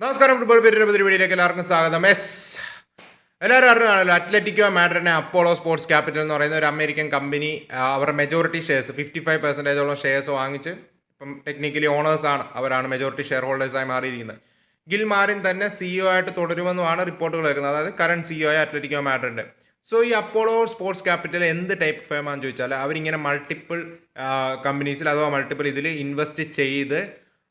നമസ്കാരം ഫുട്ബോൾ പേരിന്റെ വീഡിയോയിലേക്ക് എല്ലാവർക്കും സ്വാഗതം. എസ് എല്ലാവരും അറിഞ്ഞാണല്ലോ അത്ലറ്റിക്കോ മാഡ്രിഡിനെ അപ്പോളോ സ്പോർട്സ് ക്യാപിറ്റൽ എന്ന് പറയുന്ന ഒരു അമേരിക്കൻ കമ്പനി അവരുടെ മെജോറിറ്റി ഷെയർസ് ഫിഫ്റ്റി ഫൈവ് പെർസെന്റേജോളം ഷെയർസ് വാങ്ങിച്ച് ഇപ്പം ടെക്നിക്കലി ഓണേഴ്സ് ആണ് അവരാണ് മെജോറിറ്റി ഷെയർ ഹോൾഡേഴ്സായി മാറിയിരിക്കുന്നത്. ഗിൽ മാറിൻ തന്നെ സിഇഒ ആയിട്ട് തുടരുമെന്നുമാണ് റിപ്പോർട്ടുകൾ കേൾക്കുന്നത്. അതായത് കറണ്ട് സിഇഒ ആയ അത്ലറ്റിക്കോ മാഡ്രിഡിന്റെ സോ ഈ അപ്പോളോ സ്പോർട്സ് ക്യാപിറ്റൽ എന്ത് ടൈപ്പ് ഫേം ആണെന്ന് ചോദിച്ചാൽ അവരിങ്ങനെ മൾട്ടിപ്പിൾ കമ്പനീസിൽ അഥവാ മൾട്ടിപ്പിൾ ഇതിൽ ഇൻവെസ്റ്റ് ചെയ്ത്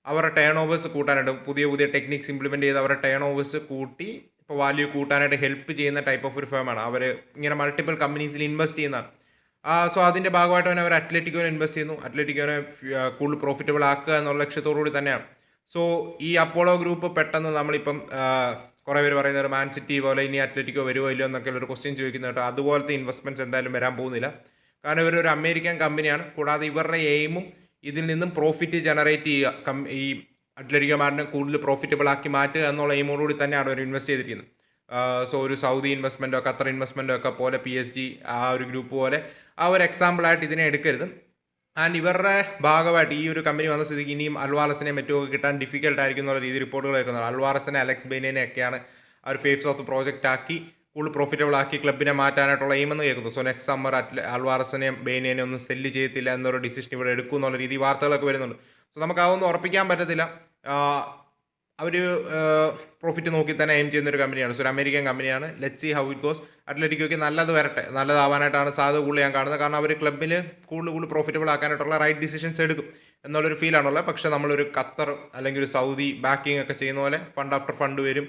അവരുടെ ടേൺ ഓവേഴ്സ് കൂട്ടാനായിട്ട് പുതിയ പുതിയ ടെക്നിക്സ് ഇംപ്ലിമെന്റ് ചെയ്ത് അവരുടെ ടേൺ ഓവേഴ്സ് കൂട്ടി ഇപ്പോൾ വാല്യൂ കൂട്ടാനായിട്ട് ഹെൽപ്പ് ചെയ്യുന്ന ടൈപ്പ് ഓഫ് ഒരു ഫേമാണ് അവർ ഇങ്ങനെ മൾട്ടിപ്പിൾ കമ്പനീസിൽ ഇൻവെസ്റ്റ് ചെയ്യുന്നതാണ് സോ അതിന്റെ ഭാഗമായിട്ട് തന്നെ അവർ അത്ലറ്റിക്കോനെ ഇൻവെസ്റ്റ് ചെയ്യുന്നു. അത്ലറ്റിക്കോനെ കൂടുതൽ പ്രോഫിറ്റബിൾ ആക്കുക എന്നുള്ള ലക്ഷ്യത്തോടുകൂടി തന്നെയാണ്. സോ ഈ അപ്പോളോ ഗ്രൂപ്പ് പെട്ടെന്ന് നമ്മളിപ്പം കുറേ പേര് പറയുന്നത് മാൻ സിറ്റി പോലെ ഇനി അത്ലറ്റിക്കോ വരുമോ ഇല്ലയോ എന്നൊക്കെ ഒരു ക്വസ്റ്റ്യൻ ചോദിക്കുന്ന കേട്ടോ. അതുപോലത്തെ ഇൻവെസ്റ്റ്മെന്റ്സ് എന്തായാലും വരാൻ പോകുന്നില്ല. കാരണം ഇവരൊരു അമേരിക്കൻ കമ്പനിയാണ് കൂടാതെ ഇവരുടെ എയിമും ഇതിൽ നിന്നും പ്രോഫിറ്റ് ജനറേറ്റ് ചെയ്യുക. കം ഈ അത്ലറ്റിക്കോമാരിനെ കൂടുതൽ പ്രോഫിറ്റബിൾ ആക്കി മാറ്റുക എന്നുള്ള എയിമോടുകൂടി തന്നെയാണ് അവർ ഇൻവെസ്റ്റ് ചെയ്തിരിക്കുന്നത്. സോ ഒരു സൗദി ഇൻവെസ്റ്റ്മെന്റോ ഖത്തർ ഇൻവെസ്റ്റ്മെന്റോ ഒക്കെ പോലെ പി എസ് ജി ആ ഒരു ഗ്രൂപ്പ് പോലെ ആ ഒരു എക്സാമ്പിളായിട്ട് ഇതിനെ എടുക്കരുത്. ആൻഡ് ഇവരുടെ ഭാഗമായിട്ട് ഈ ഒരു കമ്പനി വന്ന സ്ഥിതിക്ക് ഇനിയും അൽവാറസിനെ മറ്റുമൊക്കെ കിട്ടാൻ ഡിഫിക്കൽട്ട് ആയിരിക്കും എന്നുള്ള രീതി റിപ്പോർട്ടുകൾ വെക്കുന്നത് അൽവാറസിനെ അലക്സ് ബെയിനെ ഒക്കെയാണ് ആ ഒരു ഫേസ് ഓഫ് പ്രോജക്റ്റ് ആക്കി കൂടുതൽ പ്രോഫിറ്റബിൾ ആക്കി ക്ലബിനെ മാറ്റാനായിട്ടുള്ള എയിമെന്ന് കേൾക്കുന്നു. സോ നെക്സ്റ്റ് സമ്മർ അറ്റ് അൽവാറസിനെയും ബെയിനേനെയും ഒന്നും സെല്ല് ചെയ്യത്തില്ല എന്നൊരു ഡിസിഷൻ ഇവിടെ എടുക്കും എന്നുള്ള രീതി വാർത്തകളൊക്കെ വരുന്നുണ്ട്. സോ നമുക്ക് അതൊന്നും ഉറപ്പിക്കാൻ പറ്റത്തില്ല. അവർ പ്രോഫിറ്റ് നോക്കി തന്നെ എയിം ചെയ്യുന്ന ഒരു കമ്പനിയാണ് സോ ഒരു അമേരിക്കൻ കമ്പനിയാണ് let see how it goes അത്ലറ്റിക്കോയ്ക്ക് നല്ലത് വരട്ടെ. നല്ലതാവാനായിട്ടാണ് സാധ്യത കൂടുതൽ ഞാൻ കാണുന്നത്. കാരണം അവർ ക്ലബിൽ കൂടുതൽ കൂടുതൽ പ്രോഫിറ്റബിൾ ആക്കാനായിട്ടുള്ള റൈറ്റ് ഡിസിഷൻസ് എടുക്കും എന്നുള്ളൊരു ഫീലാണുള്ളത് പക്ഷേ നമ്മളൊരു ഖത്തർ അല്ലെങ്കിൽ ഒരു സൗദി ബാക്കിംഗ് ഒക്കെ ചെയ്യുന്ന പോലെ ഫണ്ട് ആഫ്റ്റർ ഫണ്ട് വരും.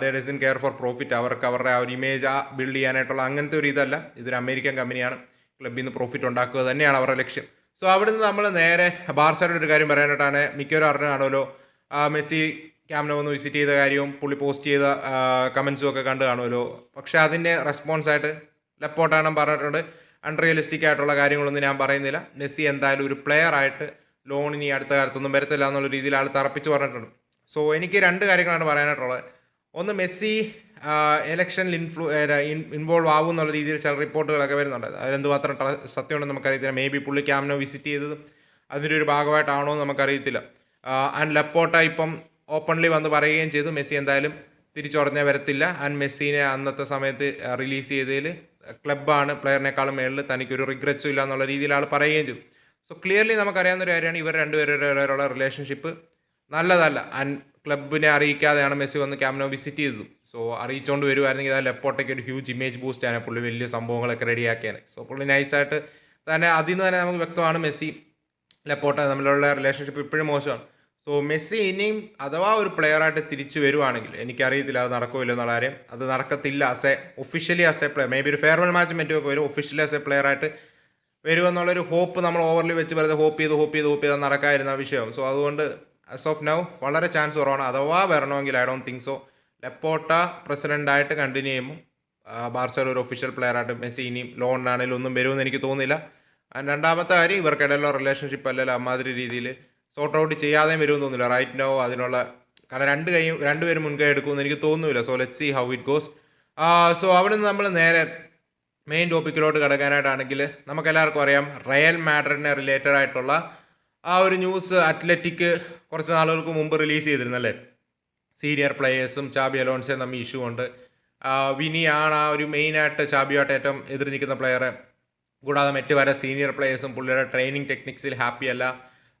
They doesn't care for profit അവർക്ക് അവരുടെ ആ ഒരു ഇമേജ് ആ ബിൽഡ് ചെയ്യാനായിട്ടുള്ള അങ്ങനത്തെ ഒരു ഇതല്ല. ഇതൊരു അമേരിക്കൻ കമ്പനിയാണ് ക്ലബിൽ നിന്ന് പ്രോഫിറ്റ് ഉണ്ടാക്കുക തന്നെയാണ് അവരുടെ ലക്ഷ്യം. സോ അവിടുന്ന് നമ്മൾ നേരെ ബാർസയുടെ ഒരു കാര്യം പറയാനായിട്ടാണ് മിക്കവരും അറിഞ്ഞാണല്ലോ മെസ്സി ക്യാമിനെ വന്ന് വിസിറ്റ് ചെയ്ത കാര്യവും പുള്ളി പോസ്റ്റ് ചെയ്ത കമൻസും ഒക്കെ കണ്ടു കാണുമല്ലോ. പക്ഷേ അതിന്റെ റെസ്പോൺസ് ആയിട്ട് ലെപ്പോട്ടാണം പറഞ്ഞിട്ടുണ്ട്. അൺറിയലിസ്റ്റിക് ആയിട്ടുള്ള കാര്യങ്ങളൊന്നും ഞാൻ പറയുന്നില്ല. മെസ്സി എന്തായാലും ഒരു പ്ലെയർ ആയിട്ട് ലോൺ ഇനി അടുത്ത കാലത്തൊന്നും വരത്തില്ല എന്നുള്ള രീതിയിൽ ആൾ തറപ്പിച്ച് പറഞ്ഞിട്ടുണ്ട്. സോ എനിക്ക് രണ്ട് കാര്യങ്ങളാണ് പറയാനായിട്ടുള്ളത്. ഒന്ന് മെസ്സി എലക്ഷനിൽ ഇൻഫ്ലു ഇൻവോൾവ് ആവും എന്നുള്ള രീതിയിൽ ചില റിപ്പോർട്ടുകളൊക്കെ വരുന്നുണ്ട്. അതിലെന്തുമാത്രം സത്യമുണ്ടെന്ന് നമുക്കറിയത്തില്ല. മേ ബി പുള്ളി ക്യാമിനോ വിസിറ്റ് ചെയ്തതും അതിന്റെ ഒരു ഭാഗമായിട്ടാണോ എന്ന് നമുക്കറിയത്തില്ല. ആൻഡ് ലപ്പോട്ട ഇപ്പം ഓപ്പൺലി വന്ന് പറയുകയും ചെയ്തു. മെസ്സി എന്തായാലും തിരിച്ചുറഞ്ഞേ വരത്തില്ല. ആൻഡ് മെസ്സിനെ അന്നത്തെ സമയത്ത് റിലീസ് ചെയ്തതിൽ ക്ലബ്ബാണ് പ്ലെയറിനേക്കാളും മേളിൽ തനിക്കൊരു റിഗ്രറ്റ്സും ഇല്ല എന്നുള്ള രീതിയിൽ ആൾ പറയുകയും ചെയ്തു. സോ ക്ലിയർലി നമുക്കറിയാവുന്ന ഒരു കാര്യമാണ് ഇവർ രണ്ടുപേരുടെ റിലേഷൻഷിപ്പ് നല്ലതല്ല. ആൻഡ് ക്ലബിനെ അറിയിക്കാതെയാണ് മെസ്സി വന്ന് ക്യാമനോ വിസിറ്റ് ചെയ്തത്. സോ അറിയിച്ചുകൊണ്ട് വരുമായിരുന്നെങ്കിൽ ആ ലെപ്പോട്ടയ്ക്ക് ഒരു ഹ്യൂജ് ഇമേജ് ബൂസ്റ്റ് ആണ് പുള്ളി വലിയ സംഭവങ്ങളൊക്കെ റെഡിയാക്കിയാണ് സോ പുള്ളി നൈസായിട്ട് തന്നെ അതിൽ നിന്ന് തന്നെ നമുക്ക് വ്യക്തമാണ് മെസ്സി ലെപ്പോട്ട തമ്മിലുള്ള റിലേഷൻഷിപ്പ് ഇപ്പോഴും മോശമാണ്. സോ മെസ്സി ഇനിയും അഥവാ ഒരു പ്ലെയറായിട്ട് തിരിച്ചു വരുവാണെങ്കിൽ എനിക്കറിയത്തില്ല അത് നടക്കുമല്ലോ എന്നുള്ള കാര്യം അത് നടക്കത്തില്ല as a officially as a player maybe ഒരു ഫെയർവെൽ മാച്ച് മറ്റുമൊക്കെ വരും ഒഫീഷ്യലി ആസ് എ പ്ലെയറായിട്ട് വരുമെന്നുള്ളൊരു ഹോപ്പ് നമ്മൾ ഓവർലി വെച്ച് വെറുതെ ഹോപ്പ് ചെയ്ത് ഹോപ്പ് ചെയ്ത് ഹോപ്പ് ചെയ്ത് നടക്കാതിരുന്ന വിഷയം സോ അതുകൊണ്ട് ആസ് ഓഫ് നൗ വളരെ ചാൻസ് കുറവാണ്. അഥവാ വരണമെങ്കിൽ ഐ ഡോണ്ട് തിങ്ക് സോ ലെപ്പോട്ട പ്രസിഡന്റായിട്ട് കണ്ടിന്യൂ ചെയ്യുമ്പോൾ ബാർസൽ ഒരു ഒഫീഷ്യൽ പ്ലെയറായിട്ട് മെസ്സി ഇനിയും ലോണിനാണെങ്കിലും ഒന്നും വരുമെന്ന് എനിക്ക് തോന്നുന്നില്ല. ആൻഡ് രണ്ടാമത്തെ കാര്യം ഇവർക്കിടയിലുള്ള റിലേഷൻഷിപ്പ് അല്ലല്ലോ അമ്മാതിരി രീതിയിൽ. സോർട്ട് ഔട്ട് ചെയ്യാതെയും വരുമെന്ന് തോന്നുന്നില്ല. റൈറ്റ് നോ അതിനുള്ള കാരണം രണ്ട് കൈയും രണ്ടുപേരും മുൻകൈ എടുക്കുമെന്ന് എനിക്ക് തോന്നുന്നില്ല. So let see how it goes so അവിടെ നിന്ന് നമ്മൾ നേരെ മെയിൻ ടോപ്പിക്കിലോട്ട് കിടക്കാനായിട്ടാണെങ്കിൽ നമുക്കെല്ലാവർക്കും അറിയാം റയൽ മാഡ്രിഡിനെ റിലേറ്റഡ് ആയിട്ടുള്ള ആ ഒരു ന്യൂസ് അത്ലറ്റിക് കുറച്ച് നാളുകൾക്ക് മുമ്പ് റിലീസ് ചെയ്തിരുന്നല്ലേ സീനിയർ പ്ലെയേഴ്സും ചാബി അലോൺസേ തമ്മിൽ ഇഷ്യൂ ഉണ്ട്. വിനി വിനിയാണ് ആ ഒരു മെയിനായിട്ട് ചാബിയായിട്ട് ഏറ്റവും എതിർ നിൽക്കുന്ന പ്ലെയറെ. കൂടാതെ മറ്റു വരെ സീനിയർ പ്ലെയേഴ്സും പുള്ളിയുടെ ട്രെയിനിങ് ടെക്നിക്സിൽ ഹാപ്പി അല്ല.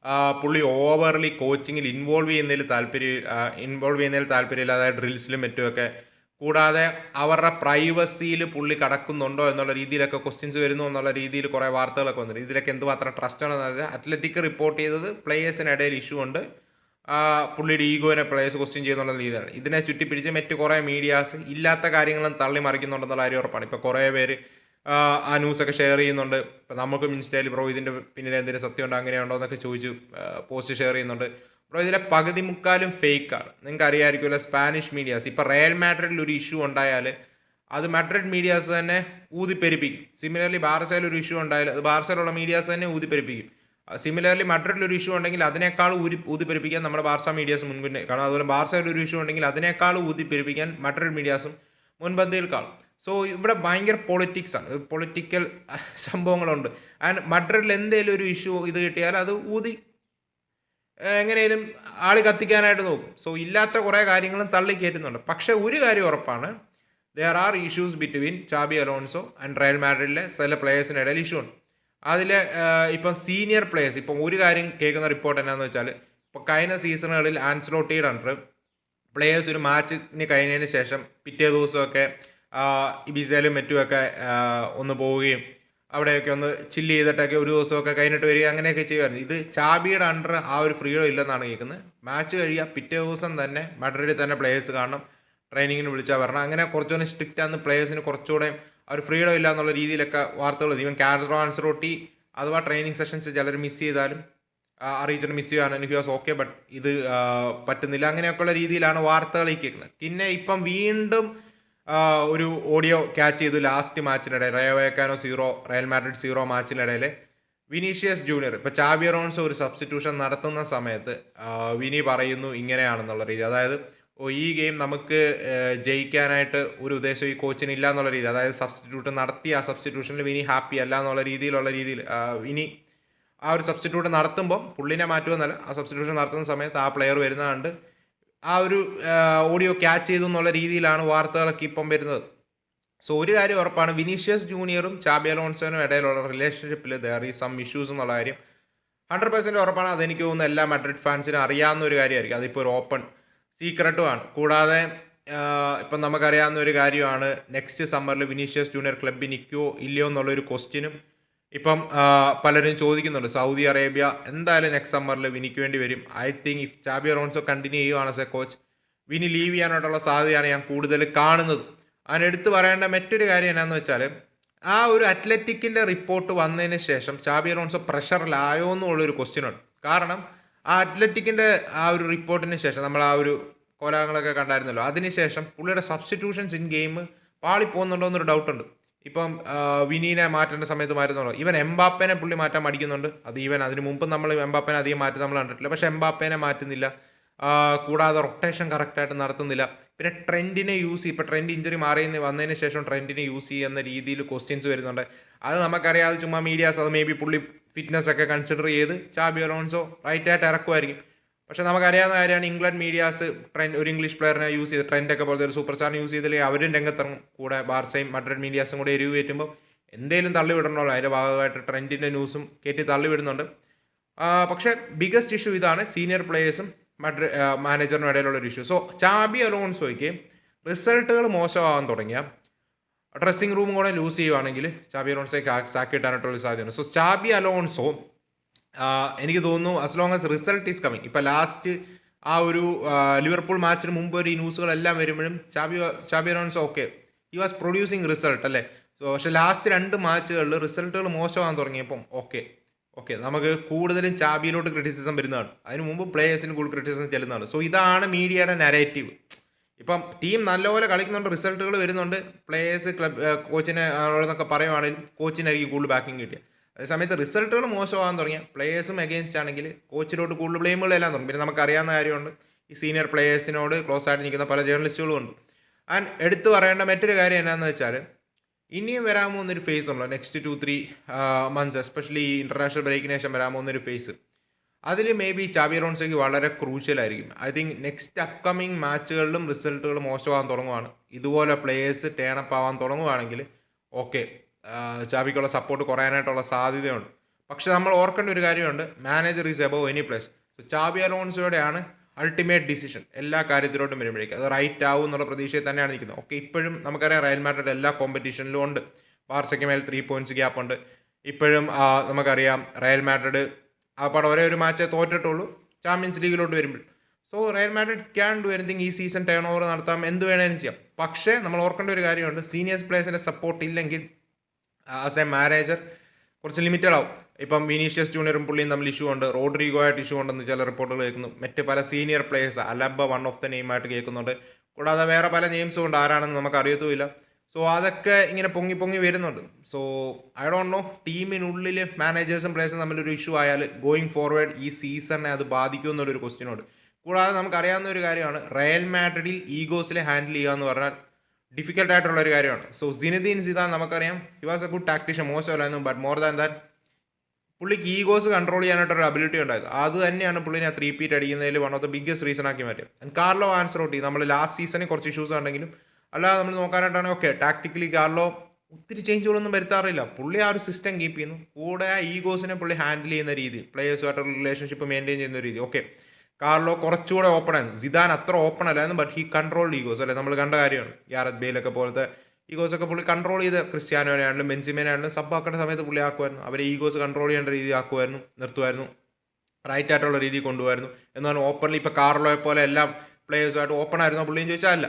ആ, പുള്ളി ഓവർലി കോച്ചിങ്ങിൽ ഇൻവോൾവ് ചെയ്യുന്നതിൽ താല്പര്യം ഇൻവോൾവ് ചെയ്യുന്നതിൽ താല്പര്യമില്ല അതായത് ഡ്രിൽസിലും മറ്റുമൊക്കെ കൂടാതെ അവരുടെ പ്രൈവസിയിൽ പുള്ളി കടക്കുന്നുണ്ടോ എന്നുള്ള രീതിയിലൊക്കെ ക്വസ്റ്റ്യൻസ് വരുന്നു എന്നുള്ള രീതിയിൽ കുറേ വാർത്തകളൊക്കെ വന്നിട്ടുണ്ട്. ഇതിലൊക്കെ എന്തുമാത്രം ട്രസ്റ്റ് ആണെന്ന് അത്ലറ്റിക് റിപ്പോർട്ട് ചെയ്തത് പ്ലേയേഴ്സിനിടയിൽ ഇഷ്യൂ ഉണ്ട്. പുള്ളിയുടെ ഈഗോനെ പ്ലേയേഴ്സ് ക്വസ്റ്റ്യൻ ചെയ്യുന്നുള്ള രീതിയാണ് ഇതിനെ ചുറ്റിപ്പിടിച്ച് മറ്റ് കുറേ മീഡിയാസ് ഇല്ലാത്ത കാര്യങ്ങളും തള്ളി മറിക്കുന്നുണ്ടെന്നുള്ള കാര്യം ഉറപ്പാണ്. ഇപ്പോൾ കുറേ പേര് ആ, ന്യൂസൊക്കെ ഷെയർ ചെയ്യുന്നുണ്ട്. ഇപ്പം നമുക്കും ഇൻസ്റ്റയിൽ ബ്രോ ഇതിന്റെ പിന്നിൽ എന്തെങ്കിലും സത്യമുണ്ടോ അങ്ങനെയുണ്ടോ? എന്നൊക്കെ ചോദിച്ചു പോസ്റ്റ് ഷെയർ ചെയ്യുന്നുണ്ട്. ബ്രോ ഇതിലെ പകുതി മുക്കാലും ഫേക്കാണ്. നിങ്ങൾക്ക് അറിയാമായിരിക്കുമല്ലോ സ്പാനിഷ് മീഡിയാസ്. ഇപ്പോൾ റയൽ മാഡ്രിഡിൽ ഒരു ഇഷ്യൂ ഉണ്ടായാൽ അത് മാഡ്രിഡ് മീഡിയാസ് തന്നെ ഊതിപ്പെരിപ്പിക്കും. സിമിലർലി ബാർസയിൽ ഒരു ഇഷ്യൂ ഉണ്ടായാൽ അത് ബാർസയിലുള്ള മീഡിയാസ് തന്നെ ഊതിപ്പെരിപ്പിക്കും. സിമിലർലി മഡ്രിഡിൽ ഒരു ഇഷ്യൂ ഉണ്ടെങ്കിൽ അതിനേക്കാൾ ഊരി ഊതിപ്പെരിപ്പിക്കാൻ നമ്മുടെ ബാർസ മീഡിയാസ് മുൻപിനെ കാണും അതുപോലെ ബാർസയിൽ ഒരു ഇഷ്യൂ ഉണ്ടെങ്കിൽ അതിനേക്കാൾ ഊതിപ്പെരിപ്പിക്കാൻ മഡ്രിഡ് മീഡിയാസും മുൻപന്തിയിൽ കാണും. സോ ഇവിടെ ഭയങ്കര പൊളിറ്റിക്സ് ആണ്. പൊളിറ്റിക്കൽ സംഭവങ്ങളുണ്ട്. ആൻഡ് മഡ്രിഡിൽ എന്തെങ്കിലും ഒരു ഇഷ്യൂ ഇത് കിട്ടിയാൽ അത് ഊതി എങ്ങനെയും ആൾ കത്തിക്കാനായിട്ട് നോക്കും. സോ ഇല്ലാത്ത കുറേ കാര്യങ്ങളും തള്ളി കയറ്റുന്നുണ്ട് പക്ഷേ ഒരു കാര്യം ഉറപ്പാണ്. There are issues between Xabi Alonso and Real മാഡ്രിഡിലെ ചില പ്ലേയേഴ്സിനിടയിൽ ഇഷ്യൂ ഉണ്ട്. അതിൽ ഇപ്പം സീനിയർ പ്ലേയേഴ്സ് ഇപ്പം ഒരു കാര്യം കേൾക്കുന്ന റിപ്പോർട്ട് എന്നാന്ന് വെച്ചാൽ ഇപ്പോൾ കഴിഞ്ഞ സീസണുകളിൽ ആൻസ്ലോട്ടിയുടെ അണ്ടർ പ്ലേയേഴ്സ് ഒരു മാച്ചിന് കഴിഞ്ഞതിന് ശേഷം പിറ്റേ ദിവസമൊക്കെ ബിസയിലും മറ്റുമൊക്കെ ഒന്ന് പോവുകയും അവിടെയൊക്കെ ഒന്ന് ചില്ല് ചെയ്തിട്ടൊക്കെ ഒരു ദിവസമൊക്കെ കഴിഞ്ഞിട്ട് വരിക അങ്ങനെയൊക്കെ ചെയ്യുമായിരുന്നു. ഇത് ചാബിയുടെ അണ്ടർ ആ ഒരു ഫ്രീഡം ഇല്ലെന്നാണ് കേൾക്കുന്നത്. മാച്ച് കഴിയുക പിറ്റേ ദിവസം തന്നെ മഡ്രിഡിൽ തന്നെ പ്ലേയേഴ്സ് കാണണം. ട്രെയിനിങ്ങിന് വിളിച്ചാൽ വരണം. അങ്ങനെ കുറച്ചുകൂടെ സ്ട്രിക്റ്റ് ആണ് പ്ലേയേഴ്സിന് കുറച്ചുകൂടെ ഒരു ഫ്രീഡം ഇല്ല എന്നുള്ള രീതിയിലൊക്കെ വാർത്തകൾ ഈവൻ കാർഡോ ആൻസറോട്ടി അഥവാ ട്രെയിനിങ് സെഷൻസ് ചിലർ മിസ് ചെയ്താലും അറിയിച്ചിട്ട് മിസ് ചെയ്യാൻ എനിക്ക് വാസ് ഓക്കെ ബട്ട് ഇത് പറ്റുന്നില്ല. അങ്ങനെയൊക്കെയുള്ള രീതിയിലാണ് വാർത്തകൾ കേൾക്കുന്നത്. പിന്നെ ഇപ്പം വീണ്ടും ഒരു ഓഡിയോ ക്യാച്ച് ചെയ്തു last മാച്ചിനിടയിൽ. Rayo Vallecano zero Real Madrid zero മാച്ചിനിടയിൽ Vinicius junior. ഇപ്പോൾ ചാബിയറോൺസ് ഒരു സബ്സ്റ്റിറ്റ്യൂഷൻ നടത്തുന്ന സമയത്ത് വിനി പറയുന്നു ഇങ്ങനെയാണെന്നുള്ള രീതി. അതായത് ഓ ഈ ഗെയിം നമുക്ക് ജയിക്കാനായിട്ട് ഒരു ഉദ്ദേശം ഈ കോച്ചിന് ഇല്ല എന്നുള്ള രീതി. അതായത് സബ്സ്റ്റിറ്റ്യൂട്ട് നടത്തി ആ സബ്സ്റ്റിറ്റ്യൂഷനിൽ വിനി ഹാപ്പി അല്ല എന്നുള്ള രീതിയിലുള്ള രീതിയിൽ വിനി ആ ഒരു സബ്സ്റ്റിറ്റ്യൂട്ട് നടത്തുമ്പോൾ പുള്ളിനെ മാറ്റുമെന്നല്ല ആ സബ്സ്റ്റിറ്റ്യൂഷൻ നടത്തുന്ന സമയത്ത് ആ പ്ലെയർ വരുന്നതുകൊണ്ട് ആ ഒരു ഓഡിയോ ക്യാച്ച് ചെയ്തു എന്നുള്ള രീതിയിലാണ് വാർത്തകളൊക്കെ ഇപ്പം വരുന്നത്. സോ ഒരു കാര്യം ഉറപ്പാണ് വിനീഷ്യസ് ജൂനിയറും ചാബി അലോൺസോനും ഇടയിലുള്ള റിലേഷൻഷിപ്പിൽ ദർ ഈ സം ഇഷ്യൂസ് എന്നുള്ള കാര്യം ഹൺഡ്രഡ് പെർസെന്റ് ഉറപ്പാണ്. അതെനിക്ക് തോന്നുന്നു എല്ലാ മഡ്രിഡ് ഫാൻസിനും അറിയാവുന്ന ഒരു കാര്യമായിരിക്കും. അതിപ്പോൾ ഒരു ഓപ്പൺ സീക്രട്ടുമാണ് കൂടാതെ ഇപ്പം നമുക്കറിയാവുന്ന ഒരു കാര്യമാണ് നെക്സ്റ്റ് സമ്മറിൽ വിനീഷ്യസ് ജൂനിയർ ക്ലബ്ബിൽ നിൽക്കുമോ ഇല്ലയോ എന്നുള്ളൊരു ക്വസ്റ്റ്യനും ഇപ്പം പലരും ചോദിക്കുന്നുണ്ട് സൗദി അറേബ്യ എന്തായാലും നെക്സ്റ്റ് സമ്മറിൽ വിനിക്ക് വേണ്ടി വരും? I think if Xabi Alonso continue ചെയ്യുവാണ് സെ കോച്ച് വിനി ലീവ് ചെയ്യാനായിട്ടുള്ള സാധ്യതയാണ് ഞാൻ കൂടുതൽ കാണുന്നത്. അതിന് എടുത്തു പറയേണ്ട മറ്റൊരു കാര്യം എന്നാന്ന് വെച്ചാൽ ആ ഒരു അത്ലറ്റിക്കിന്റെ റിപ്പോർട്ട് വന്നതിന് ശേഷം ചാബി റോൺസോ പ്രഷറിലായോ എന്നുള്ളൊരു ക്വസ്റ്റ്യൻ ഉണ്ട്. കാരണം ആ അത്ലറ്റിക്കിന്റെ ആ ഒരു റിപ്പോർട്ടിന് ശേഷം നമ്മൾ ആ ഒരു കോലാഹലങ്ങളൊക്കെ കണ്ടായിരുന്നല്ലോ അതിനുശേഷം പുള്ളിയുടെ സബ്സ്റ്റിറ്റ്യൂഷൻസ് ഇൻ ഗെയിം പാളി പോകുന്നുണ്ടോ എന്നൊരു ഡൗട്ടുണ്ട് ഇപ്പം വിനീനെ മാറ്റേണ്ട സമയത്ത് മാറ്റുന്നുണ്ടോ ഇവൻ എംബാപ്പേനെ പുള്ളി മാറ്റാൻ മടിക്കുന്നുണ്ട്. അത് ഈവൻ അതിന് മുമ്പ് നമ്മൾ എംബാപ്പേനെ അധികം മാറ്റി നമ്മൾ കണ്ടിട്ടില്ല. പക്ഷേ എംബാപ്പേനെ മാറ്റുന്നില്ല. കൂടാതെ റൊട്ടേഷൻ കറക്റ്റായിട്ട് നടത്തുന്നില്ല. പിന്നെ ട്രെൻഡിനെ യൂസ് ചെയ്യും ഇപ്പം ട്രെൻഡ് ഇഞ്ചറി മാറി വന്നതിന് ശേഷം ട്രെൻഡിനെ യൂസ് ചെയ്യുന്ന രീതിയിൽ ക്വസ്റ്റ്യൻസ് വരുന്നുണ്ട്. അത് നമുക്കറിയാതെ ചുമ്മാ മീഡിയാസ് അത് മേ ബി പുള്ളി ഫിറ്റ്നസ് ഒക്കെ കൺസിഡർ ചെയ്ത് ചാബി അലോൺസോ റൈറ്റ് ആയിട്ട് ഇറക്കുമായിരിക്കും. പക്ഷെ നമുക്കറിയാവുന്ന കാര്യമാണ് ഇംഗ്ലണ്ട് മീഡിയാസ് ട്രെൻഡ് ഒരു ഇംഗ്ലീഷ് പ്ലെയറിനെ യൂസ് ചെയ്ത് ട്രെൻഡ് ഒക്കെ പോലത്തെ ഒരു സൂപ്പർ സ്റ്റാറിനെ യൂസ് ചെയ്തില്ലെങ്കിൽ അവരും രംഗത്തിറങ്ങും കൂടെ ബാർസയും മഡ്രഡ് മീഡിയാസും കൂടെ എരിവ് കയറ്റുമ്പോൾ എന്തെങ്കിലും തള്ളിവിടണമല്ലോ. അതിന്റെ ഭാഗമായിട്ട് ട്രെൻഡിന്റെ ന്യൂസും കയറ്റി തള്ളിവിടുന്നുണ്ട്. പക്ഷേ ബിഗസ്റ്റ് ഇഷ്യൂ ഇതാണ് സീനിയർ പ്ലേയേഴ്സും മഡ്ര മാനേജറിനും ഇടയിലുള്ള ഒരു ഇഷ്യൂ സോ ചാബി അലോൺസോയ്ക്ക് റിസൾട്ടുകൾ മോശമാകാൻ തുടങ്ങിയ ഡ്രസ്സിംഗ് റൂം കൂടെ ലൂസ് ചെയ്യുവാണെങ്കിൽ ചാബി അലോൺസോയ്ക്ക് സാക്കിട്ടാനായിട്ടുള്ള സാധ്യതയുണ്ട്. സോ ചാബി അലോൺസോ എനിക്ക് തോന്നുന്നു as long as result is coming ഇപ്പം ലാസ്റ്റ് ആ ഒരു ലിവർപൂൾ മാച്ചിന് മുമ്പ് ഒരു ഈ ന്യൂസുകളെല്ലാം വരുമ്പോഴും ചാബി ചാബി അലോൺസോ ഓക്കെ ഈ വാസ് പ്രൊഡ്യൂസിങ് റിസൾട്ട് അല്ലേ? സോ പക്ഷെ ലാസ്റ്റ് രണ്ട് മാച്ചുകളിൽ റിസൾട്ടുകൾ മോശമാകാൻ തുടങ്ങിയപ്പം ഓക്കെ ഓക്കെ നമുക്ക് കൂടുതലും ചാബിയിലോട്ട് ക്രിറ്റിസിസം വരുന്നതാണ്. അതിന് മുമ്പ് പ്ലേയേഴ്സിന് കൂടുതൽ ക്രിറ്റിസിസം ചെല്ലുന്നതാണ്. സോ ഇതാണ് മീഡിയയുടെ നരേറ്റീവ് ഇപ്പം ടീം നല്ലപോലെ കളിക്കുന്നുണ്ട് റിസൾട്ടുകൾ വരുന്നുണ്ട്. പ്ലേയേഴ്സ് ക്ലബ് കോച്ചിനെ എന്നൊക്കെ പറയുവാണെങ്കിലും കോച്ചിനായിരിക്കും കൂടുതൽ ബാക്കിങ് കിട്ടിയ അതേസമയത്ത് റിസൾട്ടുകൾ മോശമാകാൻ തുടങ്ങിയ പ്ലേയേഴ്സും അഗെയിൻസ്റ്റ് ആണെങ്കിൽ കോച്ചിലോട്ട് കൂടുതൽ ബ്ലെയിമുകളെല്ലാം തുടങ്ങും. പിന്നെ നമുക്കറിയാവുന്ന കാര്യമുണ്ട്. ഈ സീനിയർ പ്ലേയേഴ്സിനോട് ക്ലോസ് ആയിട്ട് നിൽക്കുന്ന പല ജേർണലിസ്റ്റുകളും ഉണ്ട്. ആൻഡ് എടുത്തു പറയേണ്ട മറ്റൊരു കാര്യം എന്നാന്ന് വെച്ചാൽ ഇനിയും വരാൻ പോകുന്നൊരു ഫേസ് ഉണ്ടല്ലോ next two three months especially ഈ ഇന്റർനാഷണൽ ബ്രേക്കിന് ശേഷം വരാൻ പോകുന്നൊരു ഫേസ് അതിൽ മേ ബി ചാബി റോൺസയ്ക്ക് വളരെ ക്രൂഷ്യൽ ആയിരിക്കും. ഐ തിങ്ക് നെക്സ്റ്റ് അപ്കമിങ് മാച്ചുകളിലും റിസൾട്ടുകൾ മോശമാകാൻ തുടങ്ങുവാണ്. ഇതുപോലെ പ്ലേയേഴ്സ് ടേണപ്പ് ആവാൻ തുടങ്ങുവാണെങ്കിൽ ഓക്കെ ചാബിക്കുള്ള സപ്പോർട്ട് കുറയാനായിട്ടുള്ള സാധ്യതയുണ്ട്. പക്ഷെ നമ്മൾ ഓർക്കേണ്ട ഒരു കാര്യമുണ്ട്. Manager is above any place so Xabi അലോൺസോടെയാണ് ultimate decision എല്ലാ കാര്യത്തിലോട്ടും വരുമ്പോഴേക്കും. അത് റൈറ്റ് ആവും എന്നുള്ള പ്രതീക്ഷയിൽ തന്നെയാണ് നിൽക്കുന്നത്. ഓക്കെ ഇപ്പോഴും നമുക്കറിയാം റയൽ മാഡ്രിഡ് എല്ലാ കോമ്പറ്റീഷനിലും ഉണ്ട്. ബാർസയ്ക്ക് മേൽ ത്രീ പോയിന്റ്സ് ഗ്യാപ്പ് ഉണ്ട്. ഇപ്പോഴും നമുക്കറിയാം റയൽ മാഡ്രിഡ് ആ പടം ഒരേ ഒരു മാച്ചേ തോറ്റിട്ടുള്ളൂ ചാമ്പ്യൻസ് ലീഗിലോട്ട് വരുമ്പോൾ. So Real Madrid can do anything ഈ സീസൺ ടേൺ ഓവർ നടത്താം. എന്ത് വേണേലും ചെയ്യാം. പക്ഷേ നമ്മൾ ഓർക്കേണ്ട ഒരു കാര്യമുണ്ട്. സീനിയേഴ്സ് പ്ലേയേഴ്സിന്റെ സപ്പോർട്ട് ഇല്ലെങ്കിൽ ആസ് എ മാനേജർ കുറച്ച് ലിമിറ്റഡ് ആവും ഇപ്പം വിനീഷ്യസ് ജൂനിയറും പുള്ളിയും തമ്മിൽ ഇഷ്യൂ ഉണ്ട്. റോഡ്രിഗോ ആയിട്ട് ഇഷ്യൂ ഉണ്ടെന്ന് ചില റിപ്പോർട്ടുകൾ കേൾക്കുന്നു. മറ്റ് പല senior players Alaba one of the നെയിമായിട്ട് കേൾക്കുന്നുണ്ട്. കൂടാതെ വേറെ പല നെയിംസും ഉണ്ട്. ആരാണെന്ന് നമുക്ക് അറിയത്തുമില്ല. സോ അതൊക്കെ ഇങ്ങനെ പൊങ്ങി പൊങ്ങി വരുന്നുണ്ട്. സോ ഐ ഡോണ്ട് നോ ടീമിനുള്ളിൽ മാനേജേഴ്സും പ്ലേയേഴ്സും തമ്മിലൊരു ഇഷ്യൂ ആയാൽ ഗോയിങ് ഫോർവേഡ് ഈ സീസണിനെ അത് ബാധിക്കുമെന്നുള്ളൊരു ക്വസ്റ്റ്യനോട് കൂടാതെ നമുക്കറിയാവുന്ന ഒരു കാര്യമാണ്. റയൽ മാഡ്രിഡിൽ ഈഗോസിലെ ഹാൻഡിൽ ചെയ്യുക എന്ന് പറഞ്ഞാൽ ഡിഫിക്കൽട്ട് ആയിട്ടുള്ള ഒരു കാര്യമാണ്. സോ സിനദീൻ സിദാൻ നമുക്കറിയാം. He was a good tactician മോശമല്ലായിരുന്നു but more than that പുള്ളിക്ക് ഈഗോസ് കൺട്രോൾ ചെയ്യാനായിട്ടൊരു അബിലിറ്റി ഉണ്ടായത്. അത് തന്നെയാണ് പുള്ളിനെ three peat അടിക്കുന്നതിൽ one of the biggest reason ആക്കി മാറ്റിയത്. ആൻഡ് കാർലോ ആൻസറോട്ടി നമ്മൾ ലാസ്റ്റ് സീസണിൽ കുറച്ച് ഇഷ്യൂസ് ഉണ്ടെങ്കിലും അല്ലാതെ നമ്മൾ നോക്കാനായിട്ടാണ് ഓക്കെ ടാക്ടിക്കലി കാർലോ ഒത്തിരി ചേഞ്ചുകളൊന്നും വരുത്താറില്ല. പുള്ളി ആ ഒരു സിസ്റ്റം കീപ്പ് ചെയ്യുന്നു. കൂടെ ആ ഈഗോസിനെ പുള്ളി ഹാൻഡിൽ ചെയ്യുന്ന രീതി പ്ലേയേഴ്സുമായിട്ടുള്ള റിലേഷൻഷിപ്പ് മെയിന്റെയിൻ ചെയ്യുന്ന രീതി. ഓക്കെ കാർലോ കുറച്ചുകൂടെ ഓപ്പൺ ആയിരുന്നു. സിദാൻ അത്ര ഓപ്പൺ അല്ലായിരുന്നു ബട്ട് ഹി കൺട്രോൾ ഈഗോസ് അല്ലേ? നമ്മൾ കണ്ട കാര്യമാണ്. യാരത് ബെയിലൊക്കെ പോലത്തെ ഈഗോസ് ഒക്കെ പുള്ളി കൺട്രോൾ ചെയ്ത് ക്രിസ്ത്യാനോനെയാണെങ്കിലും ബെഞ്ചിമേനാണെങ്കിലും സബ് ആക്കേണ്ട സമയത്ത് പുള്ളി ആക്കുമായിരുന്നു. അവരെ ഈഗോസ് കൺട്രോൾ ചെയ്യേണ്ട രീതി ആക്കുമായിരുന്നു നിർത്തുമായിരുന്നു. റൈറ്റ് ആയിട്ടുള്ള രീതി കൊണ്ടുവരുന്നു എന്നാണ് ഓപ്പൺലി ഇപ്പോൾ കാർലോയെ പോലെ എല്ലാ പ്ലേയേഴ്സുമായിട്ട് ഓപ്പൺ ആയിരുന്നു പുള്ളിയും ചോദിച്ചാൽ അല്ല.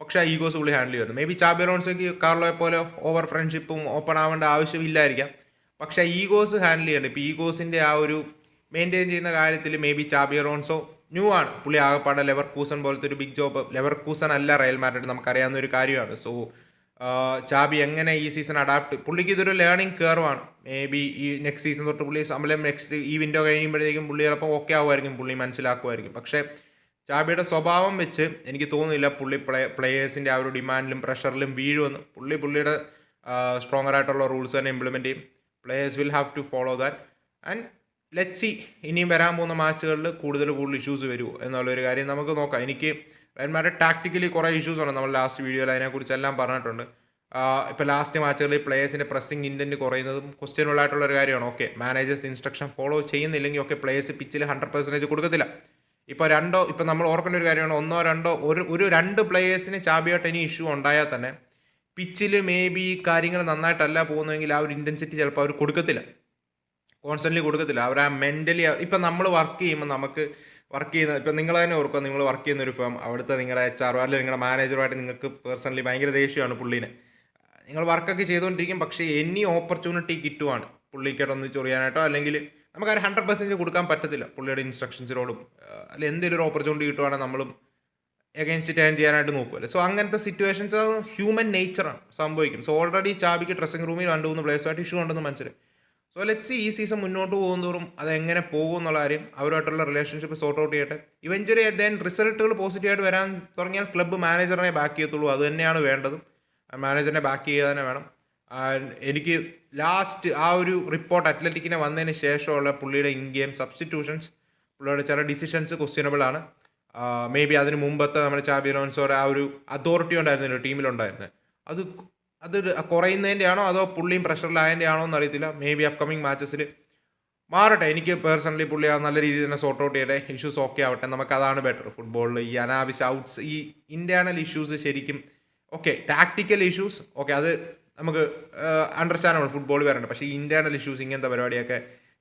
പക്ഷേ ആ ഈഗോസ് പുള്ളി ഹാൻഡിൽ ചെയ്യുന്നു മേ ബി ചാബിറോൺസയ്ക്ക് കാർലോയെ പോലെ ഓവർ ഫ്രണ്ട്ഷിപ്പും ഓപ്പൺ ആവേണ്ട ആവശ്യമില്ലായിരിക്കാം. പക്ഷേ ഈഗോസ് ഹാൻഡിൽ ചെയ്യേണ്ടത് ഇപ്പോൾ ഈഗോസിന്റെ ആ ഒരു മെയിന്റെയിൻ ചെയ്യുന്ന കാര്യത്തിൽ മേ ബി ചാബിയറോൺസോ ന്യൂ ആണ്. പുള്ളി ആകപ്പാടെ ലെവർ കൂസൺ പോലത്തെ ഒരു ബിഗ് ജോബ് ലെവർ കൂസൺ അല്ല റയൽ മാഡ്രിഡ് നമുക്കറിയാവുന്ന ഒരു കാര്യമാണ്. സോ ചാബി എങ്ങനെ ഈ സീസൺ അഡാപ്റ്റ് പുള്ളിക്ക് ഇതൊരു ലേണിംഗ് കയറുവാണ് മേ ബി ഈ നെക്സ്റ്റ് സീസൺ തൊട്ട് പുള്ളി സമയം നെക്സ്റ്റ് ഈ വിൻഡോ കഴിയുമ്പോഴത്തേക്കും പുള്ളി ചിലപ്പോൾ ഓക്കെ ആവുമായിരിക്കും പുള്ളി മനസ്സിലാക്കുമായിരിക്കും. പക്ഷേ ചാബിയുടെ സ്വഭാവം വെച്ച് എനിക്ക് തോന്നുന്നില്ല പുള്ളി പ്ലേ പ്ലേയേഴ്സിന്റെ ആ ഒരു ഡിമാൻഡിലും പ്രഷറിലും വീഴുമെന്ന്. പുള്ളി പുള്ളിയുടെ സ്ട്രോങ്ങർ ആയിട്ടുള്ള റൂൾസ് തന്നെ ഇംപ്ലിമെന്റ് ചെയ്യും. Players will have to follow that and let see ഇനിയും വരാൻ പോകുന്ന മാച്ചുകളിൽ കൂടുതൽ കൂടുതൽ ഇഷ്യൂസ് വരുമോ എന്നുള്ളൊരു കാര്യം നമുക്ക് നോക്കാം. എനിക്ക് റയൽമാരുടെ ടാക്ടിക്കലി കുറേ ഇഷ്യൂസ് ഉണ്ട്. നമ്മൾ ലാസ്റ്റ് വീഡിയോയിൽ അതിനെക്കുറിച്ചെല്ലാം പറഞ്ഞിട്ടുണ്ട്. ഇപ്പോൾ ലാസ്റ്റ് മാച്ചുകളിൽ പ്ലേയേഴ്സിന്റെ പ്രസ്സിംഗ് ഇന്റന്റ് കുറയുന്നതും ക്വസ്റ്റ്യൻ ആയിട്ടുള്ള ഒരു കാര്യമാണ്. ഓക്കെ മാനേജേഴ്സ് ഇൻസ്ട്രക്ഷൻ ഫോളോ ചെയ്യുന്നില്ലെങ്കിൽ ഒക്കെ പ്ലേയേഴ്സ് പിച്ചിൽ ഹൺഡ്രഡ് പെർസെന്റേജ് കൊടുക്കത്തില്ല. ഇപ്പോൾ രണ്ടോ ഇപ്പോൾ നമ്മൾ ഓർക്കേണ്ട ഒരു കാര്യമാണ്. ഒന്നോ രണ്ടോ ഒരു ഒരു രണ്ട് പ്ലേയേഴ്സിന് ചാബിയായിട്ട് ഇനി ഇഷ്യൂ ഉണ്ടായാൽ തന്നെ പിച്ചിൽ മേ ബി കാര്യങ്ങൾ നന്നായിട്ടല്ല പോകുന്നതെങ്കിൽ ആ ഒരു ഇന്റൻസിറ്റി ചിലപ്പോൾ അവർ കൊടുക്കത്തില്ല. കോൺസ്റ്റന്റ്ലി കൊടുക്കത്തില്ല. അവർ ആ മെന്റലി ഇപ്പം നമ്മൾ വർക്ക് ചെയ്യുമ്പോൾ നമുക്ക് വർക്ക് ചെയ്യുന്ന ഇപ്പം നിങ്ങൾ തന്നെ ഓർക്കുക നിങ്ങൾ വർക്ക് ചെയ്യുന്ന ഒരു ഫേം അവിടുത്തെ നിങ്ങളുടെ എച്ച് ആർ അല്ലെങ്കിൽ നിങ്ങളുടെ മാനേജറുമായിട്ട് നിങ്ങൾക്ക് പേഴ്സണലി ഭയങ്കര ദേഷ്യമാണ് പുള്ളീനെ. നിങ്ങൾ വർക്കൊക്കെ ചെയ്തുകൊണ്ടിരിക്കും പക്ഷേ എനി ഓപ്പർച്യൂണിറ്റി കിട്ടുവാണ്. പുള്ളിക്കായിട്ടൊന്ന് ചൊറിയാനായിട്ടോ അല്ലെങ്കിൽ നമുക്ക് ഒരു ഹൺഡ്രഡ് പെർസെന്റ് കൊടുക്കാൻ പറ്റത്തില്ല. പുള്ളിയുടെ ഇൻസ്ട്രക്ഷൻസിനോടും അല്ലെങ്കിൽ എന്തെങ്കിലും ഒരു ഓപ്പർച്യൂണിറ്റി കിട്ടുവാണെങ്കിൽ നമ്മളും എഗൈൻസ്റ്റ് ടേൺ ചെയ്യാനായിട്ട് നോക്കുമല്ലോ സോ അങ്ങനത്തെ സിറ്റുവേഷൻസ് അത് ഹ്യൂമൻ നേച്ചറാണ് സംഭവിക്കും. സോ ഓൾറെഡി ചാബിക്ക് ഡ്രസ്സിംഗ് റൂമിൽ രണ്ട് മൂന്ന് പ്ലേസുമായിട്ട് ഇഷ്യൂ ഉണ്ടെന്ന് മനസ്സിലായി. സോ ലെറ്റ്സ് ഈ സീസൺ മുന്നോട്ട് പോകുന്നതോറും അത് എങ്ങനെ പോകും എന്നുള്ള കാര്യം അവരുമായിട്ടുള്ള റിലേഷൻഷിപ്പ് സോർട്ട് ഔട്ട് ചെയ്യട്ടെ. ഇവഞ്ചുറി ദെൻ റിസൾട്ടുകൾ പോസിറ്റീവായിട്ട് വരാൻ തുടങ്ങിയാൽ ക്ലബ്ബ് മാനേജറിനെ ബാക്ക് ചെയ്യത്തുള്ളൂ. അത് തന്നെയാണ് വേണ്ടതും. മാനേജറിനെ ബാക്ക് ചെയ്യുക തന്നെ വേണം. എനിക്ക് ലാസ്റ്റ് ആ ഒരു റിപ്പോർട്ട് അത്ലറ്റിക്കിനെ വന്നതിന് ശേഷമുള്ള പുള്ളിയുടെ ഇൻ ഗെയിം സബ്സ്റ്റിറ്റ്യൂഷൻസ് പുള്ളിയുടെ ചില ഡിസിഷൻസ് ക്വസ്റ്റ്യനബിൾ ആണ്. മേ ബി അതിന് മുമ്പത്തെ നമ്മുടെ ചാബി ലോൺസോടെ ആ ഒരു അതോറിറ്റി ഉണ്ടായിരുന്നില്ല ടീമിലുണ്ടായിരുന്നത് അത് അത് കുറയുന്നതിന്റെ ആണോ അതോ പുള്ളിയും പ്രഷറിലായതിന്റെ ആണോ എന്ന് അറിയത്തില്ല മേ ബി അപ്കമിങ് മാച്ചസിൽ മാറട്ടെ എനിക്ക് പേഴ്സണലി പുള്ളി നല്ല രീതിയിൽ തന്നെ സോർട്ട് ഔട്ട് ചെയ്യട്ടെ. ഇഷ്യൂസ് ഓക്കെ ആവട്ടെ. നമുക്ക് അതാണ് ബെറ്റർ ഫുട്ബോളിൽ ഈ അനാവശ്യ ഔട്ട്സ് ഈ ഇന്റേർണൽ ഇഷ്യൂസ് ശരിക്കും ഓക്കെ ടാക്ടിക്കൽ ഇഷ്യൂസ് ഓക്കെ അത് നമുക്ക് അണ്ടർസ്റ്റാൻഡാണ് ഫുട്ബോൾ വരേണ്ടത് പക്ഷേ ഈ ഇന്റേർണൽ ഇഷ്യൂസ് ഇങ്ങനത്തെ പരിപാടിയൊക്കെ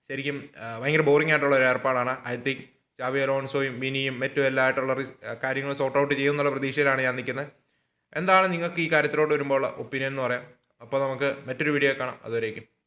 ശരിക്കും ഭയങ്കര ബോറിംഗ് ആയിട്ടുള്ള ഒരു ഏർപ്പാടാണ്. ഐ തിങ്ക് ജാവി അലോൺസോയും മിനിയും മറ്റും എല്ലാമായിട്ടുള്ള കാര്യങ്ങൾ സോർട്ട് ഔട്ട് ചെയ്യുമെന്നുള്ള പ്രതീക്ഷയിലാണ് ഞാൻ നിൽക്കുന്നത്. എന്താണ് നിങ്ങൾക്ക് ഈ കാര്യത്തിലോട്ട് വരുമ്പോൾ ഒപ്പീനിയൻ എന്ന് പറയാം. അപ്പോൾ നമുക്ക് മറ്റൊരു വീഡിയോ കാണാം. അതുവരേക്കും.